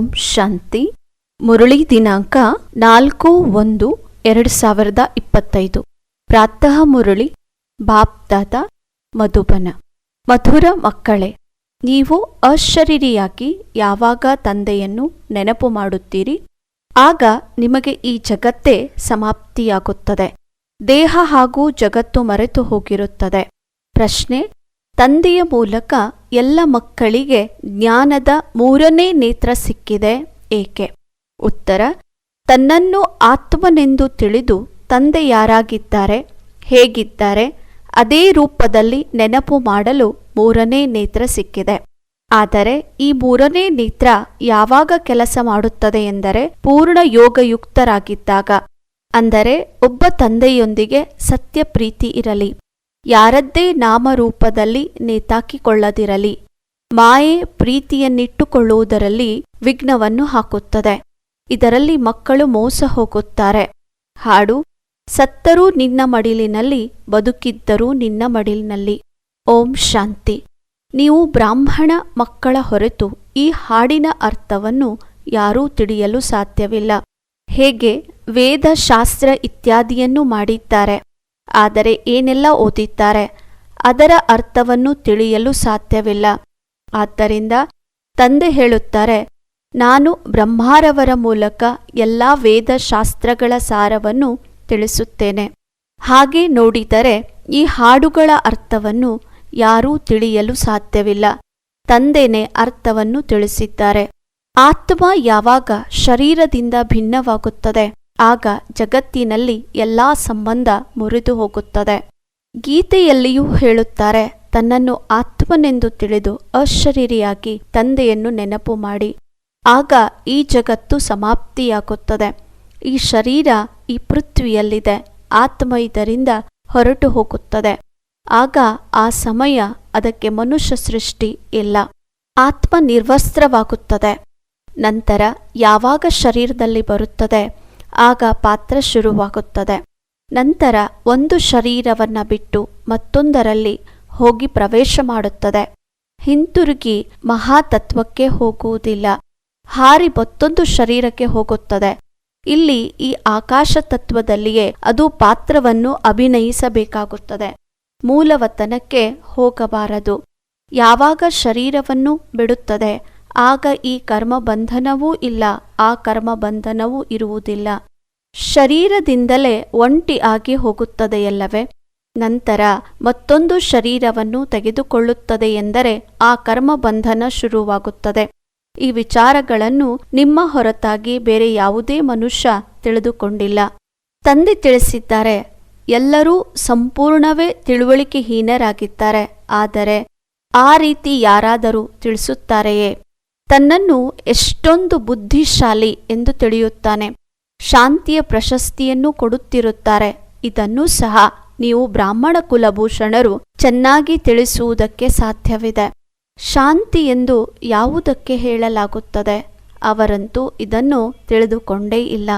ಓಂ ಶಾಂತಿ. ಮುರಳಿ ದಿನಾಂಕ ನಾಲ್ಕು ಒಂದು ಎರಡು ಸಾವಿರದ ಇಪ್ಪತ್ತೈದು. ಪ್ರಾತಃ ಮುರಳಿ, ಬಾಪ್ದಾದ, ಮಧುಬನ. ಮಧುರ ಮಕ್ಕಳೇ, ನೀವು ಅಶರೀರಿಯಾಗಿ ಯಾವಾಗ ತಂದೆಯನ್ನು ನೆನಪು ಮಾಡುತ್ತೀರಿ? ಆಗ ನಿಮಗೆ ಈ ಜಗತ್ತೇ ಸಮಾಪ್ತಿಯಾಗುತ್ತದೆ. ದೇಹ ಹಾಗೂ ಜಗತ್ತು ಮರೆತು ಹೋಗಿರುತ್ತದೆ. ಪ್ರಶ್ನೆ, ತಂದೆಯ ಮೂಲಕ ಎಲ್ಲ ಮಕ್ಕಳಿಗೆ ಜ್ಞಾನದ ಮೂರನೇ ನೇತ್ರ ಸಿಕ್ಕಿದೆ. ಏಕೆ? ಉತ್ತರ, ತನ್ನನ್ನು ಆತ್ಮನೆಂದು ತಿಳಿದು ತಂದೆ ಯಾರಾಗಿದ್ದಾರೆ, ಹೇಗಿದ್ದಾರೆ, ಅದೇ ರೂಪದಲ್ಲಿ ನೆನಪು ಮಾಡಲು ಮೂರನೇ ನೇತ್ರ ಸಿಕ್ಕಿದೆ. ಆದರೆ ಈ ಮೂರನೇ ನೇತ್ರ ಯಾವಾಗ ಕೆಲಸ ಮಾಡುತ್ತದೆ ಎಂದರೆ ಪೂರ್ಣ ಯೋಗಯುಕ್ತರಾಗಿದ್ದಾಗ, ಅಂದರೆ ಒಬ್ಬ ತಂದೆಯೊಂದಿಗೆ ಸತ್ಯ ಪ್ರೀತಿ ಇರಲಿ. ಯಾರದ್ದೇ ನಾಮರೂಪದಲ್ಲಿ ನೇತಾಕಿಕೊಳ್ಳದಿರಲಿ. ಮಾಯೆ ಪ್ರೀತಿಯನ್ನಿಟ್ಟುಕೊಳ್ಳುವುದರಲ್ಲಿ ವಿಘ್ನವನ್ನು ಹಾಕುತ್ತದೆ. ಇದರಲ್ಲಿ ಮಕ್ಕಳು ಮೋಸ ಹೋಗುತ್ತಾರೆ. ಹಾಡು, ಸತ್ತರೂ ನಿನ್ನ ಮಡಿಲಿನಲ್ಲಿ, ಬದುಕಿದ್ದರೂ ನಿನ್ನ ಮಡಿಲಿನಲ್ಲಿ. ಓಂ ಶಾಂತಿ. ನೀವು ಬ್ರಾಹ್ಮಣ ಮಕ್ಕಳ ಹೊರತು ಈ ಹಾಡಿನ ಅರ್ಥವನ್ನು ಯಾರೂ ತಿಳಿಯಲು ಸಾಧ್ಯವಿಲ್ಲ. ಹೇಗೆ ವೇದ ಶಾಸ್ತ್ರ ಇತ್ಯಾದಿಯನ್ನು ಮಾಡಿದ್ದಾರೆ. ಆದರೆ ಏನೆಲ್ಲ ಓದಿದ್ದಾರೆ ಅದರ ಅರ್ಥವನ್ನು ತಿಳಿಯಲು ಸಾಧ್ಯವಿಲ್ಲ. ಆದ್ದರಿಂದ ತಂದೆ ಹೇಳುತ್ತಾರೆ, ನಾನು ಬ್ರಹ್ಮಾರವರ ಮೂಲಕ ಎಲ್ಲ ವೇದ ಶಾಸ್ತ್ರಗಳ ಸಾರವನ್ನು ತಿಳಿಸುತ್ತೇನೆ. ಹಾಗೆ ನೋಡಿದರೆ ಈ ಹಾಡುಗಳ ಅರ್ಥವನ್ನು ಯಾರೂ ತಿಳಿಯಲು ಸಾಧ್ಯವಿಲ್ಲ. ತಂದೆನೇ ಅರ್ಥವನ್ನು ತಿಳಿಸಿದ್ದಾರೆ. ಆತ್ಮ ಯಾವಾಗ ಶರೀರದಿಂದ ಭಿನ್ನವಾಗುತ್ತದೆ? ಆಗ ಜಗತ್ತಿನಲ್ಲಿ ಎಲ್ಲ ಸಂಬಂಧ ಮುರಿದು ಹೋಗುತ್ತದೆ. ಗೀತೆಯಲ್ಲಿಯೂ ಹೇಳುತ್ತಾರೆ, ತನ್ನನ್ನು ಆತ್ಮನೆಂದು ತಿಳಿದು ಅಶರೀರಿಯಾಗಿ ತಂದೆಯನ್ನು ನೆನಪು ಮಾಡಿ. ಆಗ ಈ ಜಗತ್ತು ಸಮಾಪ್ತಿಯಾಗುತ್ತದೆ. ಈ ಶರೀರ ಈ ಪೃಥ್ವಿಯಲ್ಲಿದೆ, ಆತ್ಮ ಇದರಿಂದ ಹೊರಟು ಹೋಗುತ್ತದೆ. ಆಗ ಆ ಸಮಯ ಅದಕ್ಕೆ ಮನುಷ್ಯ ಸೃಷ್ಟಿ ಇಲ್ಲ, ಆತ್ಮ ನಿರ್ವಸ್ತ್ರವಾಗುತ್ತದೆ. ನಂತರ ಯಾವಾಗ ಶರೀರದಲ್ಲಿ ಬರುತ್ತದೆ? ಆಗ ಪಾತ್ರ ಶುರುವಾಗುತ್ತದೆ. ನಂತರ ಒಂದು ಶರೀರವನ್ನು ಬಿಟ್ಟು ಮತ್ತೊಂದರಲ್ಲಿ ಹೋಗಿ ಪ್ರವೇಶ ಮಾಡುತ್ತದೆ. ಹಿಂತಿರುಗಿ ಮಹಾತತ್ವಕ್ಕೆ ಹೋಗುವುದಿಲ್ಲ. ಹಾರಿ ಮತ್ತೊಂದು ಶರೀರಕ್ಕೆ ಹೋಗುತ್ತದೆ. ಇಲ್ಲಿ ಈ ಆಕಾಶ ತತ್ವದಲ್ಲಿಯೇ ಅದು ಪಾತ್ರವನ್ನು ಅಭಿನಯಿಸಬೇಕಾಗುತ್ತದೆ. ಮೂಲವತನಕ್ಕೆ ಹೋಗಬಾರದು. ಯಾವಾಗ ಶರೀರವನ್ನು ಬಿಡುತ್ತದೆ, ಆಗ ಈ ಕರ್ಮಬಂಧನವೂ ಇಲ್ಲ, ಆ ಕರ್ಮಬಂಧನವೂ ಇರುವುದಿಲ್ಲ. ಶರೀರದಿಂದಲೇ ಒಂಟಿ ಆಗಿ ಹೋಗುತ್ತದೆಯಲ್ಲವೇ? ನಂತರ ಮತ್ತೊಂದು ಶರೀರವನ್ನು ತೆಗೆದುಕೊಳ್ಳುತ್ತದೆ ಎಂದರೆ ಆ ಕರ್ಮಬಂಧನ ಶುರುವಾಗುತ್ತದೆ. ಈ ವಿಚಾರಗಳನ್ನು ನಿಮ್ಮ ಹೊರತಾಗಿ ಬೇರೆ ಯಾವುದೇ ಮನುಷ್ಯ ತಿಳಿದುಕೊಂಡಿಲ್ಲ. ತಂದೆ ತಿಳಿಸಿದ್ದಾರೆ, ಎಲ್ಲರೂ ಸಂಪೂರ್ಣವೇ ತಿಳುವಳಿಕೆಹೀನರಾಗಿದ್ದಾರೆ, ಆದರೆ ಆ ರೀತಿ ಯಾರಾದರೂ ತಿಳಿಸುತ್ತಾರೆಯೇ? ತನ್ನನ್ನು ಎಷ್ಟೊಂದು ಬುದ್ಧಿಶಾಲಿ ಎಂದು ತಿಳಿಯುತ್ತಾನೆ. ಶಾಂತಿಯ ಪ್ರಶಸ್ತಿಯನ್ನು ಕೊಡುತ್ತಿರುತ್ತಾರೆ. ಇದನ್ನು ಸಹ ನೀವು ಬ್ರಾಹ್ಮಣ ಕುಲಭೂಷಣರು ಚೆನ್ನಾಗಿ ತಿಳಿಸುವುದಕ್ಕೆ ಸಾಧ್ಯವಿದೆ. ಶಾಂತಿ ಎಂದು ಯಾವುದಕ್ಕೆ ಹೇಳಲಾಗುತ್ತದೆ? ಅವರಂತೂ ಇದನ್ನು ತಿಳಿದುಕೊಂಡೇ ಇಲ್ಲ.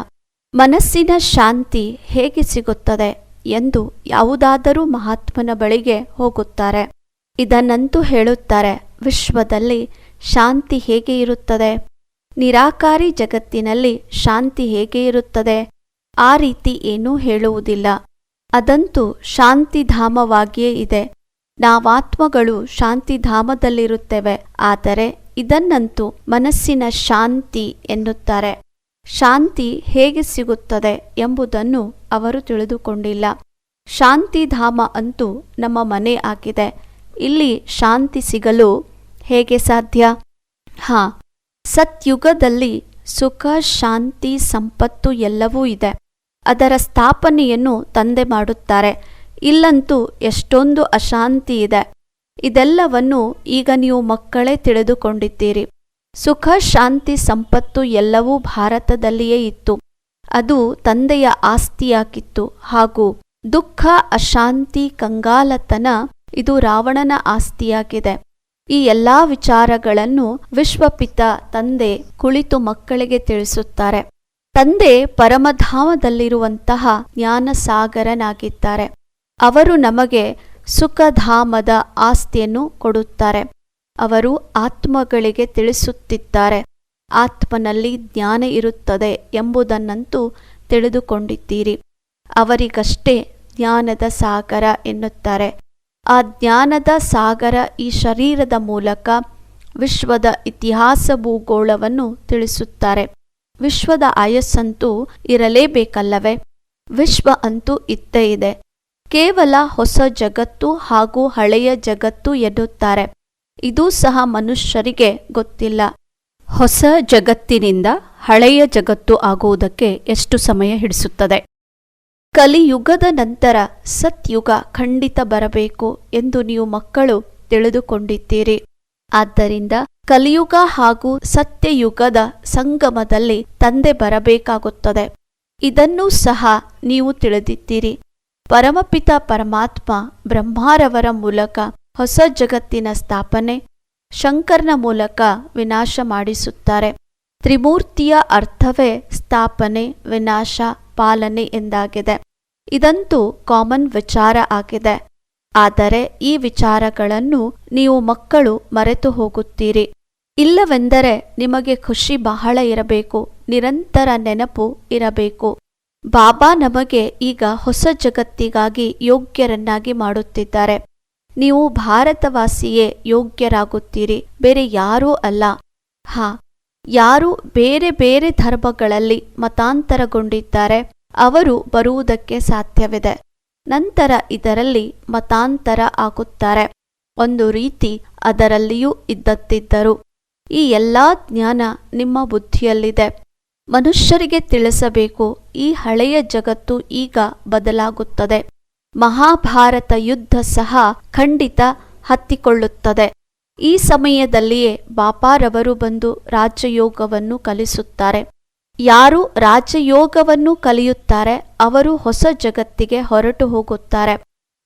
ಮನಸ್ಸಿನ ಶಾಂತಿ ಹೇಗೆ ಸಿಗುತ್ತದೆ ಎಂದು ಯಾವುದಾದರೂ ಮಹಾತ್ಮನ ಬಳಿಗೆ ಹೋಗುತ್ತಾರೆ. ಇದನ್ನಂತೂ ಹೇಳುತ್ತಾರೆ, ವಿಶ್ವದಲ್ಲಿ ಶಾಂತಿ ಹೇಗೆ ಇರುತ್ತದೆ? ನಿರಾಕಾರಿ ಜಗತ್ತಿನಲ್ಲಿ ಶಾಂತಿ ಹೇಗೆ ಇರುತ್ತದೆ? ಆ ರೀತಿ ಏನೂ ಹೇಳುವುದಿಲ್ಲ. ಅದಂತೂ ಶಾಂತಿಧಾಮವಾಗಿಯೇ ಇದೆ. ನಾವಾತ್ಮಗಳು ಶಾಂತಿಧಾಮದಲ್ಲಿರುತ್ತೇವೆ. ಆದರೆ ಇದನ್ನಂತೂ ಮನಸ್ಸಿನ ಶಾಂತಿ ಎನ್ನುತ್ತಾರೆ. ಶಾಂತಿ ಹೇಗೆ ಸಿಗುತ್ತದೆ ಎಂಬುದನ್ನು ಅವರು ತಿಳಿದುಕೊಂಡಿಲ್ಲ. ಶಾಂತಿಧಾಮ ಅಂತೂ ನಮ್ಮ ಮನೆ ಆಗಿದೆ. ಇಲ್ಲಿ ಶಾಂತಿ ಸಿಗಲು ಹೇಗೆ ಸಾಧ್ಯ? ಹಾ ಸತ್ಯುಗದಲ್ಲಿ ಸುಖ, ಶಾಂತಿ, ಸಂಪತ್ತು ಎಲ್ಲವೂ ಇದೆ. ಅದರ ಸ್ಥಾಪನೆಯನ್ನು ತಂದೆ ಮಾಡುತ್ತಾರೆ. ಇಲ್ಲಂತೂ ಎಷ್ಟೊಂದು ಅಶಾಂತಿ ಇದೆ. ಇದೆಲ್ಲವನ್ನು ಈಗ ನೀವು ಮಕ್ಕಳೇ ತಿಳಿದುಕೊಂಡಿದ್ದೀರಿ. ಸುಖ, ಶಾಂತಿ, ಸಂಪತ್ತು ಎಲ್ಲವೂ ಭಾರತದಲ್ಲಿಯೇ ಇತ್ತು. ಅದು ತಂದೆಯ ಆಸ್ತಿಯಾಗಿತ್ತು. ಹಾಗೂ ದುಃಖ, ಅಶಾಂತಿ, ಕಂಗಾಲತನ ಇದು ರಾವಣನ ಆಸ್ತಿಯಾಗಿದೆ. ಈ ಎಲ್ಲಾ ವಿಚಾರಗಳನ್ನು ವಿಶ್ವಪಿತ ತಂದೆ ಕುಳಿತು ಮಕ್ಕಳಿಗೆ ತಿಳಿಸುತ್ತಾರೆ. ತಂದೆ ಪರಮಧಾಮದಲ್ಲಿರುವಂತಹ ಜ್ಞಾನಸಾಗರನಾಗಿದ್ದಾರೆ. ಅವರು ನಮಗೆ ಸುಖಧಾಮದ ಆಸ್ತಿಯನ್ನು ಕೊಡುತ್ತಾರೆ. ಅವರು ಆತ್ಮಗಳಿಗೆ ತಿಳಿಸುತ್ತಿದ್ದಾರೆ. ಆತ್ಮನಲ್ಲಿ ಜ್ಞಾನ ಇರುತ್ತದೆ ಎಂಬುದನ್ನಂತೂ ತಿಳಿದುಕೊಂಡಿದ್ದೀರಿ. ಅವರಿಗಷ್ಟೇ ಜ್ಞಾನದ ಸಾಗರ ಎನ್ನುತ್ತಾರೆ. ಆ ಜ್ಞಾನದ ಸಾಗರ ಈ ಶರೀರದ ಮೂಲಕ ವಿಶ್ವದ ಇತಿಹಾಸ ಭೂಗೋಳವನ್ನು ತಿಳಿಸುತ್ತಾರೆ. ವಿಶ್ವದ ಆಯಸ್ಸಂತೂ ಇರಲೇಬೇಕಲ್ಲವೇ? ವಿಶ್ವ ಅಂತೂ ಇತ್ತೇ ಇದೆ. ಕೇವಲ ಹೊಸ ಜಗತ್ತು ಹಾಗೂ ಹಳೆಯ ಜಗತ್ತು ಎನ್ನುತ್ತಾರೆ. ಇದೂ ಸಹ ಮನುಷ್ಯರಿಗೆ ಗೊತ್ತಿಲ್ಲ. ಹೊಸ ಜಗತ್ತಿನಿಂದ ಹಳೆಯ ಜಗತ್ತು ಆಗುವುದಕ್ಕೆ ಎಷ್ಟು ಸಮಯ ಹಿಡಿಸುತ್ತದೆ? ಕಲಿಯುಗದ ನಂತರ ಸತ್ಯುಗ ಖಂಡಿತ ಬರಬೇಕು ಎಂದು ನೀವು ಮಕ್ಕಳು ತಿಳಿದುಕೊಂಡಿದ್ದೀರಿ. ಆದ್ದರಿಂದ ಕಲಿಯುಗ ಹಾಗೂ ಸತ್ಯಯುಗದ ಸಂಗಮದಲ್ಲಿ ತಂದೆ ಬರಬೇಕಾಗುತ್ತದೆ. ಇದನ್ನೂ ಸಹ ನೀವು ತಿಳಿದಿದ್ದೀರಿ. ಪರಮಪಿತ ಪರಮಾತ್ಮ ಬ್ರಹ್ಮಾರವರ ಮೂಲಕ ಹೊಸ ಜಗತ್ತಿನ ಸ್ಥಾಪನೆ, ಶಂಕರ್ನ ಮೂಲಕ ವಿನಾಶ ಮಾಡಿಸುತ್ತಾರೆ. ತ್ರಿಮೂರ್ತಿಯ ಅರ್ಥವೇ ಸ್ಥಾಪನೆ, ವಿನಾಶ. ಪಾಲನೆ ಎಂದಾಗಿದೆ. ಇದಂತೂ ಕಾಮನ್ ವಿಚಾರ ಆಗಿದೆ. ಆದರೆ ಈ ವಿಚಾರಗಳನ್ನು ನೀವು ಮಕ್ಕಳು ಮರೆತು ಹೋಗುತ್ತೀರಿ. ಇಲ್ಲವೆಂದರೆ ನಿಮಗೆ ಖುಷಿ ಬಹಳ ಇರಬೇಕು, ನಿರಂತರ ನೆನಪು ಇರಬೇಕು. ಬಾಬಾ ನಮಗೆ ಈಗ ಹೊಸ ಜಗತ್ತಿಗಾಗಿ ಯೋಗ್ಯರನ್ನಾಗಿ ಮಾಡುತ್ತಿದ್ದಾರೆ. ನೀವು ಭಾರತವಾಸಿಯೇ ಯೋಗ್ಯರಾಗುತ್ತೀರಿ, ಬೇರೆ ಯಾರೂ ಅಲ್ಲ. ಹಾ ಯಾರು ಬೇರೆ ಬೇರೆ ಧರ್ಮಗಳಲ್ಲಿ ಮತಾಂತರಗೊಂಡಿದ್ದಾರೆ, ಅವರು ಬರುವುದಕ್ಕೆ ಸಾಧ್ಯವಿದೆ. ನಂತರ ಇದರಲ್ಲಿ ಮತಾಂತರ ಆಗುತ್ತಾರೆ. ಒಂದು ರೀತಿ ಅದರಲ್ಲಿಯೂ ಇದ್ದದ್ದಿದ್ದರು. ಈ ಎಲ್ಲಾ ಜ್ಞಾನ ನಿಮ್ಮ ಬುದ್ಧಿಯಲ್ಲಿದೆ. ಮನುಷ್ಯರಿಗೆ ತಿಳಿಸಬೇಕು, ಈ ಹಳೆಯ ಜಗತ್ತು ಈಗ ಬದಲಾಗುತ್ತದೆ. ಮಹಾಭಾರತ ಯುದ್ಧ ಸಹ ಖಂಡಿತ ಹತ್ತಿಕೊಳ್ಳುತ್ತದೆ. ಈ ಸಮಯದಲ್ಲಿಯೇ ಬಾಪಾರವರು ಬಂದು ರಾಜಯೋಗವನ್ನು ಕಲಿಸುತ್ತಾರೆ. ಯಾರು ರಾಜಯೋಗವನ್ನು ಕಲಿಯುತ್ತಾರೆ, ಅವರು ಹೊಸ ಜಗತ್ತಿಗೆ ಹೊರಟು ಹೋಗುತ್ತಾರೆ.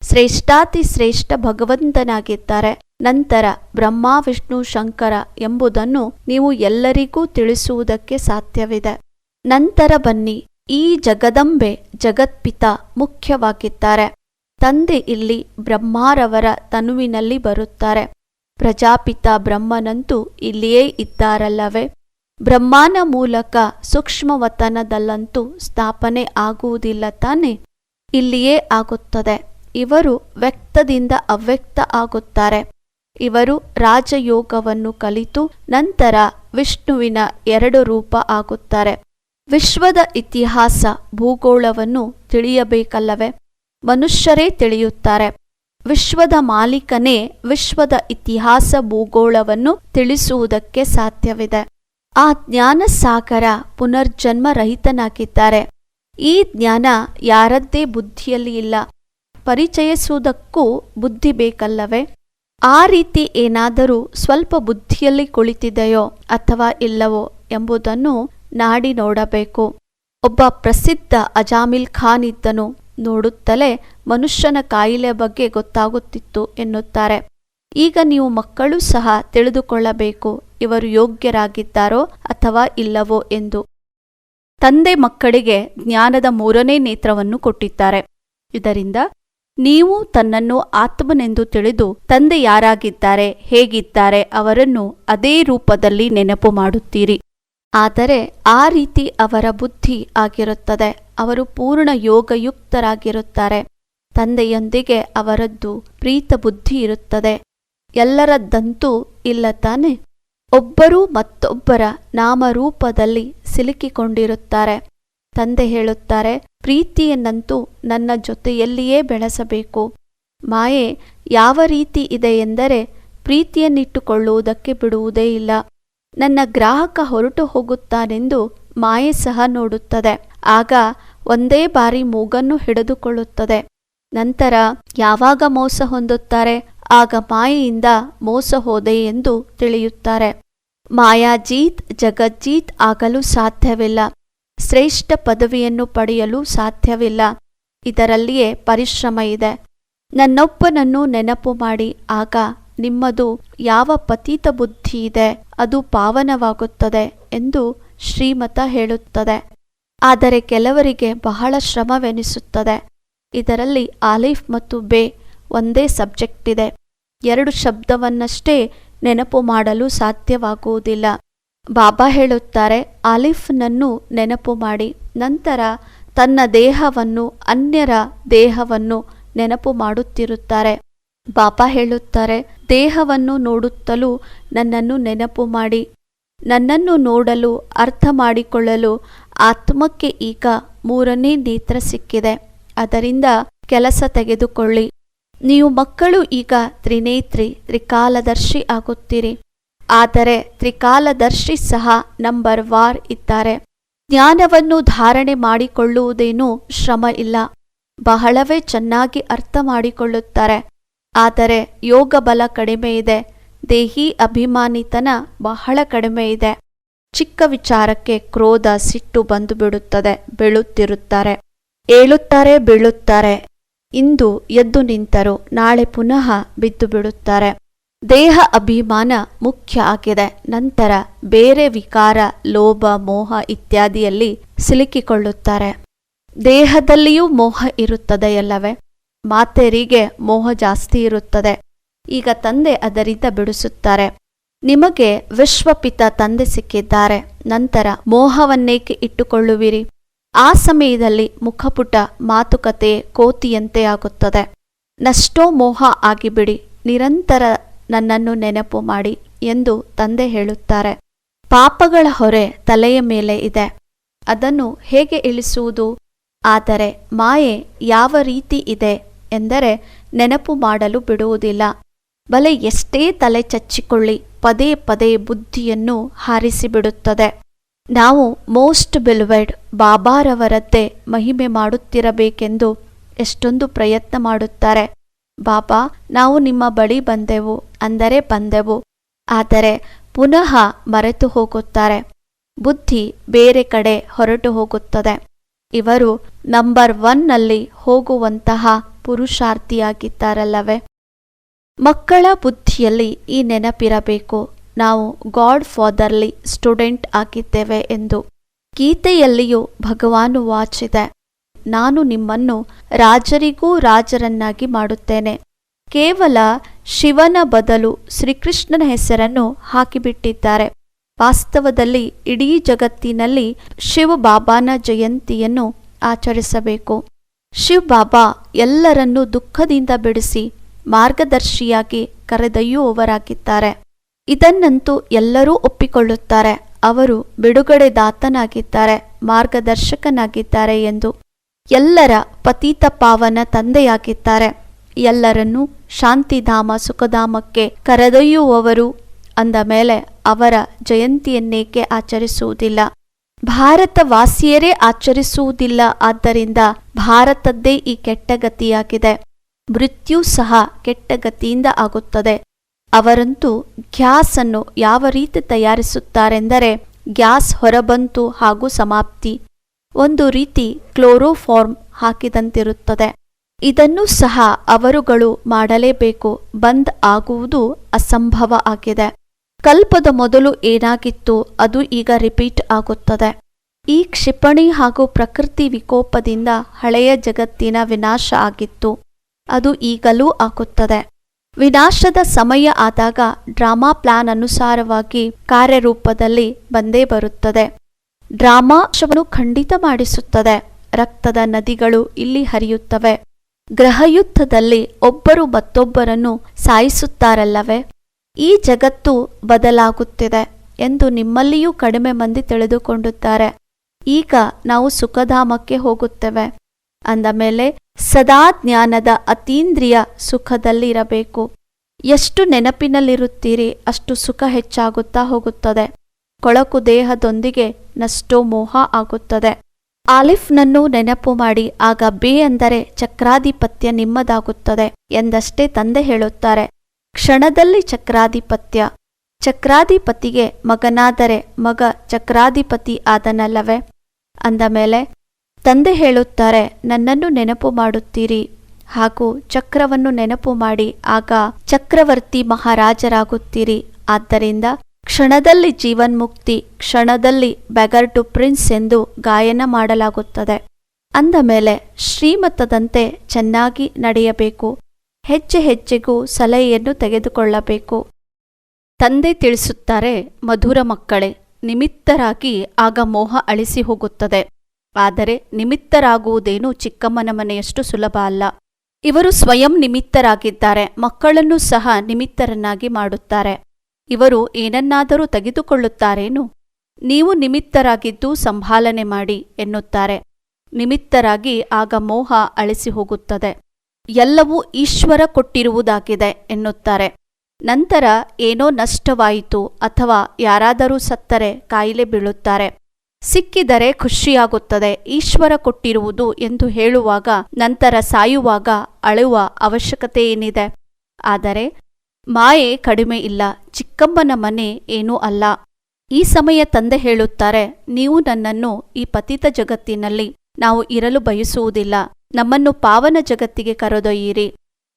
ಶ್ರೇಷ್ಠಾತಿ ಶ್ರೇಷ್ಠ ಭಗವಂತನಾಗಿದ್ದಾರೆ. ನಂತರ ಬ್ರಹ್ಮ, ವಿಷ್ಣು, ಶಂಕರ ಎಂಬುದನ್ನು ನೀವು ಎಲ್ಲರಿಗೂ ತಿಳಿಸುವುದಕ್ಕೆ ಸಾಧ್ಯವಿದೆ. ನಂತರ ಬನ್ನಿ, ಈ ಜಗದಂಬೆ ಜಗತ್ಪಿತ ಮುಖ್ಯವಾಗಿದ್ದಾರೆ. ತಂದೆ ಇಲ್ಲಿ ಬ್ರಹ್ಮಾರವರ ತನುವಿನಲ್ಲಿ ಬರುತ್ತಾರೆ. ಪ್ರಜಾಪಿತ ಬ್ರಹ್ಮನಂತೂ ಇಲ್ಲಿಯೇ ಇದ್ದಾರಲ್ಲವೇ? ಬ್ರಹ್ಮನ ಮೂಲಕ ಸೂಕ್ಷ್ಮವತನದಲ್ಲಂತೂ ಸ್ಥಾಪನೆ ಆಗುವುದಿಲ್ಲ ತಾನೆ? ಇಲ್ಲಿಯೇ ಆಗುತ್ತದೆ. ಇವರು ವ್ಯಕ್ತದಿಂದ ಅವ್ಯಕ್ತ ಆಗುತ್ತಾರೆ. ಇವರು ರಾಜಯೋಗವನ್ನು ಕಲಿತು ನಂತರ ವಿಷ್ಣುವಿನ ಎರಡು ರೂಪ ಆಗುತ್ತಾರೆ. ವಿಶ್ವದ ಇತಿಹಾಸ, ಭೂಗೋಳವನ್ನು ತಿಳಿಯಬೇಕಲ್ಲವೇ? ಮನುಷ್ಯರೇ ತಿಳಿಯುತ್ತಾರೆ. ವಿಶ್ವದ ಮಾಲೀಕನೇ ವಿಶ್ವದ ಇತಿಹಾಸ ಭೂಗೋಳವನ್ನು ತಿಳಿಸುವುದಕ್ಕೆ ಸಾಧ್ಯವಿದೆ. ಆ ಜ್ಞಾನ ಸಾಗರ ಪುನರ್ಜನ್ಮ ರಹಿತನಾಗಿದ್ದಾರೆ. ಈ ಜ್ಞಾನ ಯಾರದ್ದೇ ಬುದ್ಧಿಯಲ್ಲಿ ಇಲ್ಲ. ಪರಿಚಯಿಸುವುದಕ್ಕೂ ಬುದ್ಧಿ ಬೇಕಲ್ಲವೇ? ಆ ರೀತಿ ಏನಾದರೂ ಸ್ವಲ್ಪ ಬುದ್ಧಿಯಲ್ಲಿ ಕುಳಿತಿದೆಯೋ ಅಥವಾ ಇಲ್ಲವೋ ಎಂಬುದನ್ನು ನಾಡಿ ನೋಡಬೇಕು. ಒಬ್ಬ ಪ್ರಸಿದ್ಧ ಅಜಾಮಿಲ್ ಖಾನ್ ಇದ್ದನು. ನೋಡುತ್ತಲೇ ಮನುಷ್ಯನ ಕಾಯಿಲೆ ಬಗ್ಗೆ ಗೊತ್ತಾಗುತ್ತಿತ್ತು ಎನ್ನುತ್ತಾರೆ. ಈಗ ನೀವು ಮಕ್ಕಳು ಸಹ ತಿಳಿದುಕೊಳ್ಳಬೇಕು, ಇವರು ಯೋಗ್ಯರಾಗಿದ್ದಾರೋ ಅಥವಾ ಇಲ್ಲವೋ ಎಂದು. ತಂದೆ ಮಕ್ಕಳಿಗೆ ಜ್ಞಾನದ ಮೂರನೇ ನೇತ್ರವನ್ನು ಕೊಟ್ಟಿದ್ದಾರೆ. ಇದರಿಂದ ನೀವು ತನ್ನನ್ನು ಆತ್ಮನೆಂದು ತಿಳಿದು ತಂದೆ ಯಾರಾಗಿದ್ದಾರೆ, ಹೇಗಿದ್ದಾರೆ ಅವರನ್ನು ಅದೇ ರೂಪದಲ್ಲಿ ನೆನಪು ಮಾಡುತ್ತೀರಿ. ಆದರೆ ಆ ರೀತಿ ಅವರ ಬುದ್ಧಿ ಆಗಿರುತ್ತದೆ. ಅವರು ಪೂರ್ಣ ಯೋಗಯುಕ್ತರಾಗಿರುತ್ತಾರೆ. ತಂದೆಯೊಂದಿಗೆ ಅವರದ್ದು ಪ್ರೀತ ಬುದ್ಧಿ ಇರುತ್ತದೆ. ಎಲ್ಲರದ್ದಂತೂ ಇಲ್ಲ ತಾನೆ? ಒಬ್ಬರು ಮತ್ತೊಬ್ಬರ ನಾಮರೂಪದಲ್ಲಿ ಸಿಲುಕಿಕೊಂಡಿರುತ್ತಾರೆ. ತಂದೆ ಹೇಳುತ್ತಾರೆ, ಪ್ರೀತಿಯನ್ನಂತೂ ನನ್ನ ಜೊತೆಯಲ್ಲಿಯೇ ಬೆಳೆಸಬೇಕು. ಮಾಯೆ ಯಾವ ರೀತಿ ಇದೆ ಎಂದರೆ ಪ್ರೀತಿಯನ್ನಿಟ್ಟುಕೊಳ್ಳುವುದಕ್ಕೆ ಬಿಡುವುದೇ ಇಲ್ಲ. ನನ್ನ ಗ್ರಾಹಕ ಹೊರಟು ಹೋಗುತ್ತಾನೆಂದು ಮಾಯೆ ಸಹ ನೋಡುತ್ತದೆ. ಆಗ ಒಂದೇ ಬಾರಿ ಮೂಗನ್ನು ಹಿಡಿದುಕೊಳ್ಳುತ್ತದೆ. ನಂತರ ಯಾವಾಗ ಮೋಸ ಹೊಂದುತ್ತಾರೆ? ಆಗ ಮಾಯೆಯಿಂದ ಮೋಸ ಹೋದೆ ಎಂದು ತಿಳಿಯುತ್ತಾರೆ. ಮಾಯಾಜೀತ್ ಜಗಜ್ಜೀತ್ ಆಗಲು ಸಾಧ್ಯವಿಲ್ಲ. ಶ್ರೇಷ್ಠ ಪದವಿಯನ್ನು ಪಡೆಯಲು ಸಾಧ್ಯವಿಲ್ಲ. ಇದರಲ್ಲಿಯೇ ಪರಿಶ್ರಮ ಇದೆ. ನನ್ನೊಬ್ಬನನ್ನು ನೆನಪು ಮಾಡಿ. ಆಗ ನಿಮ್ಮದು ಯಾವ ಪತೀತ ಬುದ್ಧಿ ಇದೆ, ಅದು ಪಾವನವಾಗುತ್ತದೆ ಎಂದು ಶ್ರೀಮತ ಹೇಳುತ್ತದೆ. ಆದರೆ ಕೆಲವರಿಗೆ ಬಹಳ ಶ್ರಮವೆನಿಸುತ್ತದೆ. ಇದರಲ್ಲಿ ಆಲಿಫ್ ಮತ್ತು ಬೇ ಒಂದೇ ಸಬ್ಜೆಕ್ಟ್ ಇದೆ. ಎರಡು ಶಬ್ದವನ್ನಷ್ಟೇ ನೆನಪು ಮಾಡಲು ಸಾಧ್ಯವಾಗುವುದಿಲ್ಲ. ಬಾಬಾ ಹೇಳುತ್ತಾರೆ ಆಲಿಫ್ನನ್ನು ನೆನಪು ಮಾಡಿ, ನಂತರ ತನ್ನ ದೇಹವನ್ನು, ಅನ್ಯರ ದೇಹವನ್ನು ನೆನಪು ಮಾಡುತ್ತಿರುತ್ತಾರೆ. ಬಾಬಾ ಹೇಳುತ್ತಾರೆ, ದೇಹವನ್ನು ನೋಡುತ್ತಲೂ ನನ್ನನ್ನು ನೆನಪು ಮಾಡಿ, ನನ್ನನ್ನು ನೋಡಲು, ಅರ್ಥ ಮಾಡಿಕೊಳ್ಳಲು ಆತ್ಮಕ್ಕೆ ಈಗ ಮೂರನೇ ನೇತ್ರ ಸಿಕ್ಕಿದೆ. ಅದರಿಂದ ಕೆಲಸ ತೆಗೆದುಕೊಳ್ಳಿ. ನೀವು ಮಕ್ಕಳು ಈಗ ತ್ರಿನೇತ್ರಿ, ತ್ರಿಕಾಲದರ್ಶಿ ಆಗುತ್ತೀರಿ. ಆದರೆ ತ್ರಿಕಾಲದರ್ಶಿ ಸಹ ನಂಬರ್ ವಾರ್ ಇದ್ದಾರೆ. ಜ್ಞಾನವನ್ನು ಧಾರಣೆ ಮಾಡಿಕೊಳ್ಳುವುದೇನೂ ಶ್ರಮ ಇಲ್ಲ. ಬಹಳವೇ ಚೆನ್ನಾಗಿ ಅರ್ಥ ಮಾಡಿಕೊಳ್ಳುತ್ತಾರೆ. ಆದರೆ ಯೋಗ ಬಲ ಕಡಿಮೆ ಇದೆ. ದೇಹಿ ಅಭಿಮಾನಿತನ ಬಹಳ ಕಡಿಮೆ ಇದೆ. ಚಿಕ್ಕ ವಿಚಾರಕ್ಕೆ ಕ್ರೋಧ ಸಿಟ್ಟು ಬಂದು ಬಿಡುತ್ತದೆ ಬೀಳುತ್ತಿರುತ್ತಾರೆ. ಏಳುತ್ತಾರೆ, ಬೀಳುತ್ತಾರೆ. ಇಂದು ಎದ್ದು ನಿಂತರು, ನಾಳೆ ಪುನಃ ಬಿದ್ದು ಬಿಡುತ್ತಾರೆ ದೇಹ ಅಭಿಮಾನ ಮುಖ್ಯ ಆಗಿದೆ. ನಂತರ ಬೇರೆ ವಿಕಾರ, ಲೋಭ, ಮೋಹ ಇತ್ಯಾದಿಯಲ್ಲಿ ಸಿಲುಕಿಕೊಳ್ಳುತ್ತಾರೆ. ದೇಹದಲ್ಲಿಯೂ ಮೋಹ ಇರುತ್ತದೆಯಲ್ಲವೇ ಮಾತೆಯರಿಗೆ ಮೋಹ ಜಾಸ್ತಿ ಇರುತ್ತದೆ. ಈಗ ತಂದೆ ಅದರಿಂದ ಬಿಡಿಸುತ್ತಾರೆ. ನಿಮಗೆ ವಿಶ್ವಪಿತ ತಂದೆ ಸಿಕ್ಕಿದ್ದಾರೆ. ನಂತರ ಮೋಹವನ್ನೇಕೆ ಇಟ್ಟುಕೊಳ್ಳುವಿರಿ? ಆ ಸಮಯದಲ್ಲಿ ಮುಖಪುಟ ಮಾತುಕತೆ ಕೋತಿಯಂತೆ ಆಗುತ್ತದೆ. ನಷ್ಟೋ ಮೋಹ ಆಗಿಬಿಡಿ, ನಿರಂತರ ನನ್ನನ್ನು ನೆನಪು ಮಾಡಿ ಎಂದು ತಂದೆ ಹೇಳುತ್ತಾರೆ. ಪಾಪಗಳ ಹೊರೆ ತಲೆಯ ಮೇಲೆ ಇದೆ. ಅದನ್ನು ಹೇಗೆ ಇಳಿಸುವುದು? ಆದರೆ ಮಾಯೆ ಯಾವ ರೀತಿ ಇದೆ? ಎಂದರೆ ನೆನಪು ಮಾಡಲು ಬಿಡುವುದಿಲ್ಲ. ಬಲೆ ಎಷ್ಟೇ ತಲೆ ಚಚ್ಚಿಕೊಳ್ಳಿ, ಪದೇ ಪದೇ ಬುದ್ಧಿಯನ್ನು ಹಾರಿಸಿಬಿಡುತ್ತದೆ. ನಾವು ಮೋಸ್ಟ್ ಬಿಲ್ವೆಡ್ ಬಾಬಾರವರದ್ದೇ ಮಹಿಮೆ ಮಾಡುತ್ತಿರಬೇಕೆಂದು ಎಷ್ಟೊಂದು ಪ್ರಯತ್ನ ಮಾಡುತ್ತಾರೆ. ಬಾಬಾ, ನಾವು ನಿಮ್ಮ ಬಳಿ ಬಂದೆವು, ಅಂದರೆ ಬಂದೆವು. ಆದರೆ ಪುನಃ ಮರೆತು ಹೋಗುತ್ತಾರೆ. ಬುದ್ಧಿ ಬೇರೆ ಕಡೆ ಹೊರಟು ಹೋಗುತ್ತದೆ. ಇವರು ನಂಬರ್ ಒನ್ನಲ್ಲಿ ಹೋಗುವಂತಹ ಪುರುಷಾರ್ಥಿಯಾಗಿದ್ದಾರಲ್ಲವೇ? ಮಕ್ಕಳ ಬುದ್ಧಿಯಲ್ಲಿ ಈ ನೆನಪಿರಬೇಕು. ನಾವು ಗಾಡ್ ಫಾದರ್ಲಿ ಸ್ಟೂಡೆಂಟ್ ಆಗಿದ್ದೇವೆ ಎಂದು. ಗೀತೆಯಲ್ಲಿಯೂ ಭಗವಾನು ವಾಚಿದೆ. ನಾನು ನಿಮ್ಮನ್ನು ರಾಜರಿಗೂ ರಾಜರನ್ನಾಗಿ ಮಾಡುತ್ತೇನೆ. ಕೇವಲ ಶಿವನ ಬದಲು ಶ್ರೀಕೃಷ್ಣನ ಹೆಸರನ್ನು ಹಾಕಿಬಿಟ್ಟಿದ್ದಾರೆ. ವಾಸ್ತವದಲ್ಲಿ ಇಡೀ ಜಗತ್ತಿನಲ್ಲಿ ಶಿವ ಬಾಬಾನ ಜಯಂತಿಯನ್ನು ಆಚರಿಸಬೇಕು. ಶಿವ್ ಬಾಬಾ ಎಲ್ಲರನ್ನೂ ದುಃಖದಿಂದ ಬಿಡಿಸಿ ಮಾರ್ಗದರ್ಶಿಯಾಗಿ ಕರೆದೊಯ್ಯುವವರಾಗಿದ್ದಾರೆ. ಇದನ್ನಂತೂ ಎಲ್ಲರೂ ಒಪ್ಪಿಕೊಳ್ಳುತ್ತಾರೆ. ಅವರು ಬಿಡುಗಡೆ ದಾತನಾಗಿದ್ದಾರೆ ಮಾರ್ಗದರ್ಶಕನಾಗಿದ್ದಾರೆ ಎಂದು ಎಲ್ಲರ ಪತೀತ ಪಾವನ ತಂದೆಯಾಗಿದ್ದಾರೆ. ಎಲ್ಲರನ್ನೂ ಶಾಂತಿಧಾಮ ಸುಖಧಾಮಕ್ಕೆ ಕರೆದೊಯ್ಯುವವರು ಅಂದ ಮೇಲೆ ಅವರ ಜಯಂತಿಯನ್ನೇಕೆ ಆಚರಿಸುವುದಿಲ್ಲ. ಭಾರತ ವಾಸಿಯರೇ ಆಚರಿಸುವುದಿಲ್ಲ, ಆದ್ದರಿಂದ ಭಾರತದ್ದೇ ಈ ಕೆಟ್ಟಗತಿಯಾಗಿದೆ. ಮೃತ್ಯು ಸಹ ಕೆಟ್ಟಗತಿಯಿಂದ ಆಗುತ್ತದೆ. ಅವರಂತೂ ಗ್ಯಾಸ್ ಅನ್ನು ಯಾವ ರೀತಿ ತಯಾರಿಸುತ್ತಾರೆಂದರೆ, ಗ್ಯಾಸ್ ಹೊರಬಂತು ಹಾಗೂ ಸಮಾಪ್ತಿ. ಒಂದು ರೀತಿ ಕ್ಲೋರೋಫಾರ್ಮ್ ಹಾಕಿದಂತಿರುತ್ತದೆ. ಇದನ್ನು ಸಹ ಅವರುಗಳು ಮಾಡಲೇಬೇಕು. ಬಂದ್ ಆಗುವುದು ಅಸಂಭವ ಆಗಿದೆ. ಕಲ್ಪದ ಮೊದಲು ಏನಾಗಿತ್ತು ಅದು ಈಗ ರಿಪೀಟ್ ಆಗುತ್ತದೆ. ಈ ಕ್ಷಿಪಣಿ ಹಾಗೂ ಪ್ರಕೃತಿ ವಿಕೋಪದಿಂದ ಹಳೆಯ ಜಗತ್ತಿನ ವಿನಾಶ ಆಗಿತ್ತು. ಅದು ಈಗಲೂ ಆಗುತ್ತದೆ. ವಿನಾಶದ ಸಮಯ ಆದಾಗ ಡ್ರಾಮಾ ಪ್ಲಾನ್ ಅನುಸಾರವಾಗಿ ಕಾರ್ಯರೂಪದಲ್ಲಿ ಬಂದೇ ಬರುತ್ತದೆ. ಡ್ರಾಮಾ ಶವನ್ನು ಖಂಡಿತ ಮಾಡಿಸುತ್ತದೆ. ರಕ್ತದ ನದಿಗಳು ಇಲ್ಲಿ ಹರಿಯುತ್ತವೆ. ಗ್ರಹಯುದ್ಧದಲ್ಲಿ ಒಬ್ಬರು ಮತ್ತೊಬ್ಬರನ್ನು ಸಾಯಿಸುತ್ತಾರಲ್ಲವೇ? ಈ ಜಗತ್ತು ಬದಲಾಗುತ್ತಿದೆ ಎಂದು ನಿಮ್ಮಲ್ಲಿಯೂ ಕಡಿಮೆ ಮಂದಿ ತಿಳಿದುಕೊಂಡಿದ್ದಾರೆ. ಈಗ ನಾವು ಸುಖಧಾಮಕ್ಕೆ ಹೋಗುತ್ತೇವೆ. ಅಂದ ಮೇಲೆ ಸದಾ ಜ್ಞಾನದ ಅತೀಂದ್ರಿಯ ಸುಖದಲ್ಲಿರಬೇಕು. ಎಷ್ಟು ನೆನಪಿನಲ್ಲಿರುತ್ತೀರಿ, ಅಷ್ಟು ಸುಖ ಹೆಚ್ಚಾಗುತ್ತಾ ಹೋಗುತ್ತದೆ. ಕೊಳಕು ದೇಹದೊಂದಿಗೆ ನಷ್ಟೋ ಮೋಹ ಆಗುತ್ತದೆ. ಆಲಿಫ್ನನ್ನು ನೆನಪು ಮಾಡಿ, ಆಗ ಬೇ ಅಂದರೆ ಚಕ್ರಾಧಿಪತ್ಯ ನಿಮ್ಮದಾಗುತ್ತದೆ ಎಂದಷ್ಟೇ ತಂದೆ ಹೇಳುತ್ತಾರೆ. ಕ್ಷಣದಲ್ಲಿ ಚಕ್ರಾಧಿಪತ್ಯ. ಚಕ್ರಾಧಿಪತಿಗೆ ಮಗನಾದರೆ ಮಗ ಚಕ್ರಾಧಿಪತಿ ಆದನಲ್ಲವೇ? ಅಂದ ಮೇಲೆ, ತಂದೆ ಹೇಳುತ್ತಾರೆ, ನನ್ನನ್ನು ನೆನಪು ಮಾಡುತ್ತೀರಿ. ಹಾಗೂ ಚಕ್ರವನ್ನು ನೆನಪು ಮಾಡಿ, ಆಗ ಚಕ್ರವರ್ತಿ ಮಹಾರಾಜರಾಗುತ್ತೀರಿ. ಆದ್ದರಿಂದ ಕ್ಷಣದಲ್ಲಿ ಜೀವನ್ಮುಕ್ತಿ, ಕ್ಷಣದಲ್ಲಿ ಬೆಗರ್ ಟು ಪ್ರಿನ್ಸ್ ಎಂದು ಗಾಯನ ಮಾಡಲಾಗುತ್ತದೆ. ಅಂದ ಮೇಲೆ, ಶ್ರೀಮತದಂತೆ ಚೆನ್ನಾಗಿ ನಡೆಯಬೇಕು. ಹೆಜ್ಜೆ ಹೆಜ್ಜೆಗೂ ಸಲಹೆಯನ್ನು ತೆಗೆದುಕೊಳ್ಳಬೇಕು. ತಂದೆ ತಿಳಿಸುತ್ತಾರೆ, ಮಧುರ ಮಕ್ಕಳೇ, ನಿಮಿತ್ತರಾಗಿ ಆಗ ಮೋಹ ಅಳಿಸಿ ಹೋಗುತ್ತದೆ. ಆದರೆ ನಿಮಿತ್ತರಾಗುವುದೇನು ಚಿಕ್ಕಮ್ಮನ ಮನೆಯಷ್ಟು ಸುಲಭ ಅಲ್ಲ. ಇವರು ಸ್ವಯಂ ನಿಮಿತ್ತರಾಗಿದ್ದಾರೆ, ಮಕ್ಕಳನ್ನು ಸಹ ನಿಮಿತ್ತರನ್ನಾಗಿ ಮಾಡುತ್ತಾರೆ. ಇವರು ಏನನ್ನಾದರೂ ತೆಗೆದುಕೊಳ್ಳುತ್ತಾರೇನು? ನೀವು ನಿಮಿತ್ತರಾಗಿದ್ದು ಸಂಭಾಲನೆ ಮಾಡಿ, ಎನ್ನುತ್ತಾರೆ. ನಿಮಿತ್ತರಾಗಿ ಆಗ ಮೋಹ ಅಳಿಸಿ ಹೋಗುತ್ತದೆ. ಎಲ್ಲವೂ ಈಶ್ವರ ಕೊಟ್ಟಿರುವುದಾಗಿದೆ ಎನ್ನುತ್ತಾರೆ. ನಂತರ ಏನೋ ನಷ್ಟವಾಯಿತು ಅಥವಾ ಯಾರಾದರೂ ಸತ್ತರೆ ಕಾಯಿಲೆ ಬೀಳುತ್ತಾರೆ. ಸಿಕ್ಕಿದರೆ ಖುಷಿಯಾಗುತ್ತದೆ ಈಶ್ವರ ಕೊಟ್ಟಿರುವುದು ಎಂದು ಹೇಳುವಾಗ ನಂತರ ಸಾಯುವಾಗ ಅಳುವ ಅವಶ್ಯಕತೆ ಏನಿದೆ ಆದರೆ ಮಾಯೆ ಕಡಿಮೆ ಇಲ್ಲ, ಚಿಕ್ಕಮ್ಮನ ಮನೆ ಏನೂ ಅಲ್ಲ. ಈ ಸಮಯ ತಂದೆ ಹೇಳುತ್ತಾರೆ, ನೀವು ನನ್ನನ್ನು ಈ ಪತಿತ ಜಗತ್ತಿನಲ್ಲಿ ನಾವು ಇರಲು ಬಯಸುವುದಿಲ್ಲ. ನಮ್ಮನ್ನು ಪಾವನ ಜಗತ್ತಿಗೆ ಕರೆದೊಯ್ಯಿರಿ.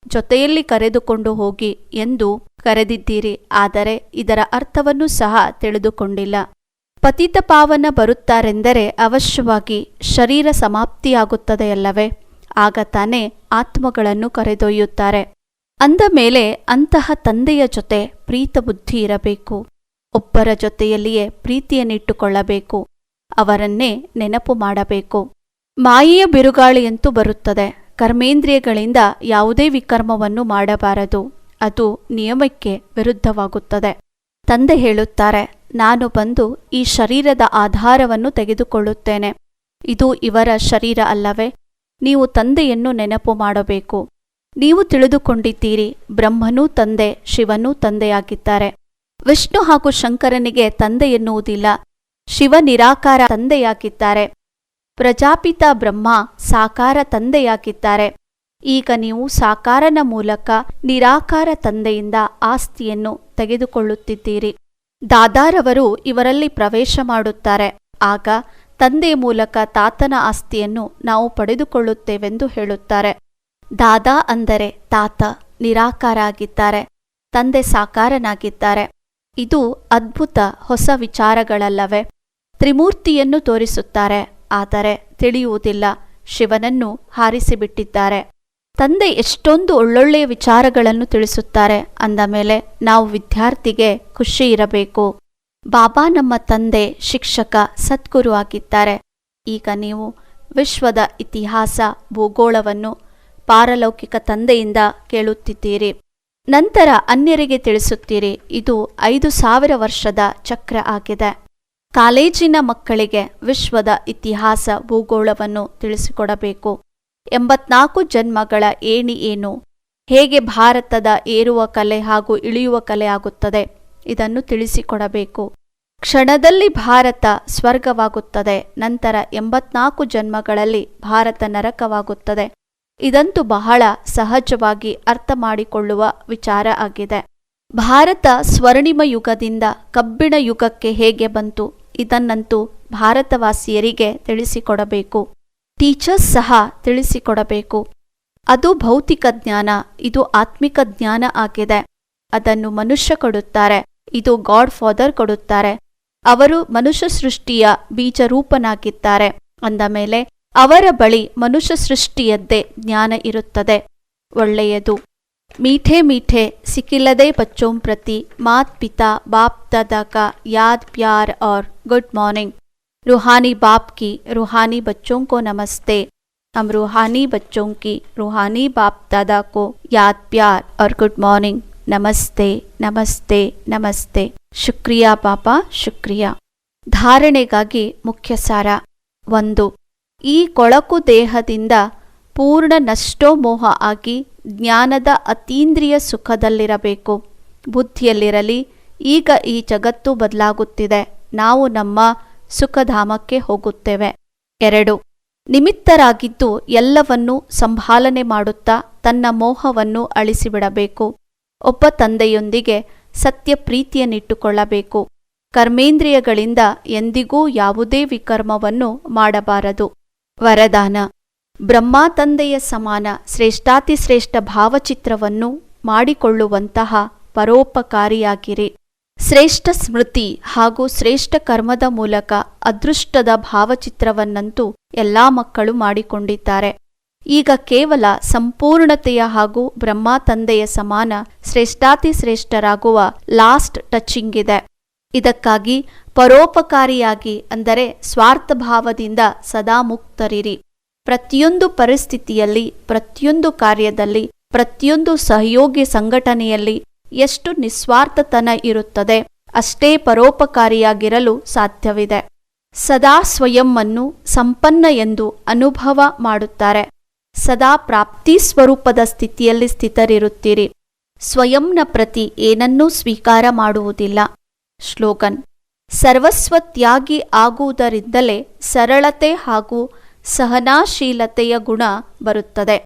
ಜೊತೆಯಲ್ಲಿ ಕರೆದುಕೊಂಡು ಹೋಗಿ ಎಂದು ಕರೆದಿದ್ದೀರಿ. ಆದರೆ ಇದರ ಅರ್ಥವನ್ನು ಸಹ ತಿಳಿದುಕೊಂಡಿಲ್ಲ. ಪತಿತ ಪಾವನ ಬರುತ್ತಾರೆಂದರೆ ಅವಶ್ಯವಾಗಿ ಶರೀರ ಸಮಾಪ್ತಿಯಾಗುತ್ತದೆಯಲ್ಲವೇ? ಆಗ ತಾನೇ ಆತ್ಮಗಳನ್ನು ಕರೆದೊಯ್ಯುತ್ತಾರೆ. ಅಂದ ಮೇಲೆ ಅಂತಹ ತಂದೆಯ ಜೊತೆ ಪ್ರೀತ ಬುದ್ಧಿ ಇರಬೇಕು. ಒಬ್ಬರ ಜೊತೆಯಲ್ಲಿಯೇ ಪ್ರೀತಿಯನ್ನಿಟ್ಟುಕೊಳ್ಳಬೇಕು. ಅವರನ್ನೇ ನೆನಪು ಮಾಡಬೇಕು. ಮಾಯೆಯ ಬಿರುಗಾಳಿಯಂತೂ ಬರುತ್ತದೆ. ಕರ್ಮೇಂದ್ರಿಯಗಳಿಂದ ಯಾವುದೇ ವಿಕರ್ಮವನ್ನು ಮಾಡಬಾರದು. ಅದು ನಿಯಮಕ್ಕೆ ವಿರುದ್ಧವಾಗುತ್ತದೆ. ತಂದೆ ಹೇಳುತ್ತಾರೆ, ನಾನು ಬಂದು ಈ ಶರೀರದ ಆಧಾರವನ್ನು ತೆಗೆದುಕೊಳ್ಳುತ್ತೇನೆ. ಇದು ಇವರ ಶರೀರ ಅಲ್ಲವೇ? ನೀವು ತಂದೆಯನ್ನು ನೆನಪು ಮಾಡಬೇಕು. ನೀವು ತಿಳಿದುಕೊಂಡಿದ್ದೀರಿ, ಬ್ರಹ್ಮನೂ ತಂದೆ, ಶಿವನೂ ತಂದೆಯಾಗಿದ್ದಾರೆ. ವಿಷ್ಣು ಹಾಗೂ ಶಂಕರನಿಗೆ ತಂದೆ ಎನ್ನುವುದಿಲ್ಲ. ಶಿವ ನಿರಾಕಾರ ತಂದೆಯಾಗಿದ್ದಾರೆ. ಪ್ರಜಾಪಿತ ಬ್ರಹ್ಮ ಸಾಕಾರ ತಂದೆಯಾಗಿದ್ದಾರೆ. ಈಗ ನೀವು ಸಾಕಾರನ ಮೂಲಕ ನಿರಾಕಾರ ತಂದೆಯಿಂದ ಆಸ್ತಿಯನ್ನು ತೆಗೆದುಕೊಳ್ಳುತ್ತಿದ್ದೀರಿ. ದಾದಾರವರು ಇವರಲ್ಲಿ ಪ್ರವೇಶ ಮಾಡುತ್ತಾರೆ. ಆಗ ತಂದೆ ಮೂಲಕ ತಾತನ ಆಸ್ತಿಯನ್ನು ನಾವು ಪಡೆದುಕೊಳ್ಳುತ್ತೇವೆಂದು ಹೇಳುತ್ತಾರೆ. ದಾದಾ ಅಂದರೆ ತಾತ ನಿರಾಕಾರ ಆಗಿದ್ದಾರೆ. ತಂದೆ ಸಾಕಾರನಾಗಿದ್ದಾರೆ. ಇದು ಅದ್ಭುತ ಹೊಸ ವಿಚಾರಗಳಲ್ಲವೇ. ತ್ರಿಮೂರ್ತಿಯನ್ನು ತೋರಿಸುತ್ತಾರೆ. ಆದರೆ ತಿಳಿಯುವುದಿಲ್ಲ. ಶಿವನನ್ನು ಹಾರಿಸಿಬಿಟ್ಟಿದ್ದಾರೆ. ತಂದೆ ಎಷ್ಟೊಂದು ಒಳ್ಳೊಳ್ಳೆಯ ವಿಚಾರಗಳನ್ನು ತಿಳಿಸುತ್ತಾರೆ. ಅಂದ ಮೇಲೆ, ನಾವು ವಿದ್ಯಾರ್ಥಿಗೆ ಖುಷಿ ಇರಬೇಕು. ಬಾಬಾ ನಮ್ಮ ತಂದೆ, ಶಿಕ್ಷಕ, ಸದ್ಗುರು ಆಗಿದ್ದಾರೆ. ಈಗ ನೀವು ವಿಶ್ವದ ಇತಿಹಾಸ, ಭೂಗೋಳವನ್ನು ಪಾರಲೌಕಿಕ ತಂದೆಯಿಂದ ಕೇಳುತ್ತಿದ್ದೀರಿ. ನಂತರ ಅನ್ಯರಿಗೆ ತಿಳಿಸುತ್ತೀರಿ. ಇದು ಐದು ಸಾವಿರ ವರ್ಷದ ಚಕ್ರ ಆಗಿದೆ. ಕಾಲೇಜಿನ ಮಕ್ಕಳಿಗೆ ವಿಶ್ವದ ಇತಿಹಾಸ ಭೂಗೋಳವನ್ನು ತಿಳಿಸಿಕೊಡಬೇಕು. ಎಂಬತ್ನಾಲ್ಕು ಜನ್ಮಗಳ ಏಣಿ ಏನು? ಹೇಗೆ ಭಾರತದ ಏರುವ ಕಲೆ ಹಾಗೂ ಇಳಿಯುವ ಕಲೆ ಆಗುತ್ತದೆ? ಇದನ್ನು ತಿಳಿಸಿಕೊಡಬೇಕು. ಕ್ಷಣದಲ್ಲಿ ಭಾರತ ಸ್ವರ್ಗವಾಗುತ್ತದೆ, ನಂತರ ಎಂಬತ್ನಾಲ್ಕು ಜನ್ಮಗಳಲ್ಲಿ ಭಾರತ ನರಕವಾಗುತ್ತದೆ. ಇದಂತೂ ಬಹಳ ಸಹಜವಾಗಿ ಅರ್ಥ ಮಾಡಿಕೊಳ್ಳುವ ವಿಚಾರ ಆಗಿದೆ. ಭಾರತ ಸ್ವರ್ಣಿಮ ಯುಗದಿಂದ ಕಬ್ಬಿಣ ಯುಗಕ್ಕೆ ಹೇಗೆ ಬಂತು, ಇದನ್ನಂತೂ ಭಾರತವಾಸಿಯರಿಗೆ ತಿಳಿಸಿಕೊಡಬೇಕು. ಟೀಚರ್ಸ್ ಸಹ ತಿಳಿಸಿಕೊಡಬೇಕು. ಅದು ಭೌತಿಕ ಜ್ಞಾನ, ಇದು ಆತ್ಮಿಕ ಜ್ಞಾನ ಆಗಿದೆ. ಅದನ್ನು ಮನುಷ್ಯ ಕೊಡುತ್ತಾರೆ, ಇದು ಗಾಡ್ ಫಾದರ್ ಕೊಡುತ್ತಾರೆ. ಅವರು ಮನುಷ್ಯ ಸೃಷ್ಟಿಯ ಬೀಜರೂಪನಾಗಿದ್ದಾರೆ. ಅಂದ ಮೇಲೆ, ಅವರ ಬಳಿ ಮನುಷ್ಯ ಸೃಷ್ಟಿಯದ್ದೇ ಜ್ಞಾನ ಇರುತ್ತದೆ. ಒಳ್ಳೆಯದು. ಮೀಠೆ ಮೀಠೆ ಸಿಕ್ಕಿಲ್ಲದೆ ಬಚ್ಚೋಂ ಪ್ರತಿ ಮಾತ್ ಪಿತಾ ಬಾಪ್ दादा का याद प्यार और गुड मॉर्निंग रूहानी बाप की रूहानी बच्चों को नमस्ते हम रूहानी बच्चों की रूहानी बाप दादा को याद प्यार और गुड मॉर्निंग ನಮಸ್ತೆ ನಮಸ್ತೆ ನಮಸ್ತೆ ಶುಕ್ರಿಯಾ ಪಾಪ ಶುಕ್ರಿಯಾ ಧಾರಣೆಗಾಗಿ ಮುಖ್ಯ ಸಾರ ಒಂದು ಈ ಕೊಳಕು ದೇಹದಿಂದ ಪೂರ್ಣ ನಷ್ಟೋ ಮೋಹ ಆಗಿ ಜ್ಞಾನದ ಅತೀಂದ್ರಿಯ ಸುಖದಲ್ಲಿರಬೇಕು. ಬುದ್ಧಿಯಲ್ಲಿರಲಿ, ಈಗ ಈ ಜಗತ್ತು ಬದಲಾಗುತ್ತಿದೆ. ನಾವು ನಮ್ಮ ಸುಖಧಾಮಕ್ಕೆ ಹೋಗುತ್ತೇವೆ. ಎರಡು, ನಿಮಿತ್ತರಾಗಿದ್ದು ಎಲ್ಲವನ್ನೂ ಸಂಭಾಲನೆ ಮಾಡುತ್ತಾ ತನ್ನ ಮೋಹವನ್ನು ಅಳಿಸಿಬಿಡಬೇಕು. ಒಬ್ಬ ತಂದೆಯೊಂದಿಗೆ ಸತ್ಯ ಪ್ರೀತಿಯನ್ನಿಟ್ಟುಕೊಳ್ಳಬೇಕು. ಕರ್ಮೇಂದ್ರಿಯಗಳಿಂದ ಎಂದಿಗೂ ಯಾವುದೇ ವಿಕರ್ಮವನ್ನು ಮಾಡಬಾರದು. ವರದಾನ ಬ್ರಹ್ಮ ತಂದೆಯ ಸಮಾನ ಶ್ರೇಷ್ಠಾತಿಶ್ರೇಷ್ಠ ಭಾವಚಿತ್ರವನ್ನು ಮಾಡಿಕೊಳ್ಳುವಂತಹ ಪರೋಪಕಾರಿಯಾಗಿರಿ. ಶ್ರೇಷ್ಠ ಸ್ಮೃತಿ ಹಾಗೂ ಶ್ರೇಷ್ಠ ಕರ್ಮದ ಮೂಲಕ ಅದೃಷ್ಟದ ಭಾವಚಿತ್ರವನ್ನಂತೂ ಎಲ್ಲಾ ಮಕ್ಕಳು ಮಾಡಿಕೊಂಡಿದ್ದಾರೆ. ಈಗ ಕೇವಲ ಸಂಪೂರ್ಣತೆಯ ಹಾಗೂ ಬ್ರಹ್ಮ ತಂದೆಯ ಸಮಾನ ಶ್ರೇಷ್ಠಾತಿಶ್ರೇಷ್ಠರಾಗುವ ಲಾಸ್ಟ್ ಟಚಿಂಗ್ ಇದೆ. ಇದಕ್ಕಾಗಿ ಪರೋಪಕಾರಿಯಾಗಿ ಅಂದರೆ ಸ್ವಾರ್ಥಭಾವದಿಂದ ಸದಾ ಮುಕ್ತರಿರಿ. ಪ್ರತಿಯೊಂದು ಪರಿಸ್ಥಿತಿಯಲ್ಲಿ, ಪ್ರತಿಯೊಂದು ಕಾರ್ಯದಲ್ಲಿ, ಪ್ರತಿಯೊಂದು ಸಹಯೋಗಿ ಸಂಘಟನೆಯಲ್ಲಿ ಎಷ್ಟು ನಿಸ್ವಾರ್ಥತನ ಇರುತ್ತದೆ, ಅಷ್ಟೇ ಪರೋಪಕಾರಿಯಾಗಿರಲು ಸಾಧ್ಯವಿದೆ. ಸದಾ ಸ್ವಯಂವನ್ನು ಸಂಪನ್ನ ಎಂದು ಅನುಭವ ಮಾಡುತ್ತಾರೆ. ಸದಾ ಪ್ರಾಪ್ತಿ ಸ್ವರೂಪದ ಸ್ಥಿತಿಯಲ್ಲಿ ಸ್ಥಿತರಿರುತ್ತೀರಿ. ಸ್ವಯಂನ ಪ್ರತಿ ಏನನ್ನೂ ಸ್ವೀಕಾರ ಮಾಡುವುದಿಲ್ಲ. ಶ್ಲೋಗನ್ ಸರ್ವಸ್ವತ್ಯಾಗಿ ಆಗುವುದರಿಂದಲೇ ಸರಳತೆ ಹಾಗೂ ಸಹನಾಶೀಲತೆಯ ಗುಣ ಬರುತ್ತದೆ.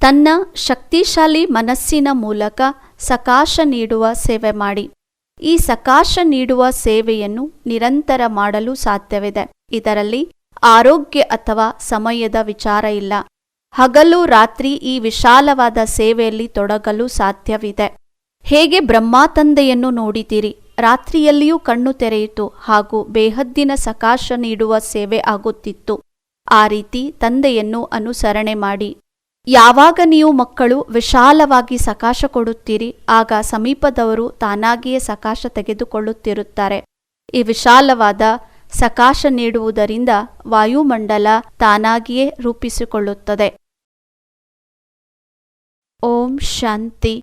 ತನ್ನ ಶಕ್ತಿಶಾಲಿ ಮನಸ್ಸಿನ ಮೂಲಕ ಸಕಾಶ ನೀಡುವ ಸೇವೆ ಮಾಡಿ. ಈ ಸಕಾಶ ನೀಡುವ ಸೇವೆಯನ್ನು ನಿರಂತರ ಮಾಡಲು ಸಾಧ್ಯವಿದೆ. ಇದರಲ್ಲಿ ಆರೋಗ್ಯ ಅಥವಾ ಸಮಯದ ವಿಚಾರ ಇಲ್ಲ. ಹಗಲು ರಾತ್ರಿ ಈ ವಿಶಾಲವಾದ ಸೇವೆಯಲ್ಲಿ ತೊಡಗಲು ಸಾಧ್ಯವಿದೆ. ಹೇಗೆ ಬ್ರಹ್ಮಾತಂದೆಯನ್ನು ನೋಡಿದಿರಿ ರಾತ್ರಿಯಲ್ಲಿಯೂ ಕಣ್ಣು ತೆರೆಯಿತು ಹಾಗೂ ಬೇಹದ್ದಿನ ಸಕಾಶ ನೀಡುವ ಸೇವೆ ಆಗುತ್ತಿತ್ತು. ಆ ರೀತಿ ತಂದೆಯನ್ನು ಅನುಸರಣೆ ಮಾಡಿ. ಯಾವಾಗ ನೀವು ಮಕ್ಕಳು ವಿಶಾಲವಾಗಿ ಸಕಾಶ ಕೊಡುತ್ತೀರಿ, ಆಗ ಸಮೀಪದವರು ತಾನಾಗಿಯೇ ಸಕಾಶ ತೆಗೆದುಕೊಳ್ಳುತ್ತಿರುತ್ತಾರೆ. ಈ ವಿಶಾಲವಾದ ಸಕಾಶ ನೀಡುವುದರಿಂದ ವಾಯುಮಂಡಲ ತಾನಾಗಿಯೇ ರೂಪಿಸಿಕೊಳ್ಳುತ್ತದೆ. ಓಂ ಶಾಂತಿ.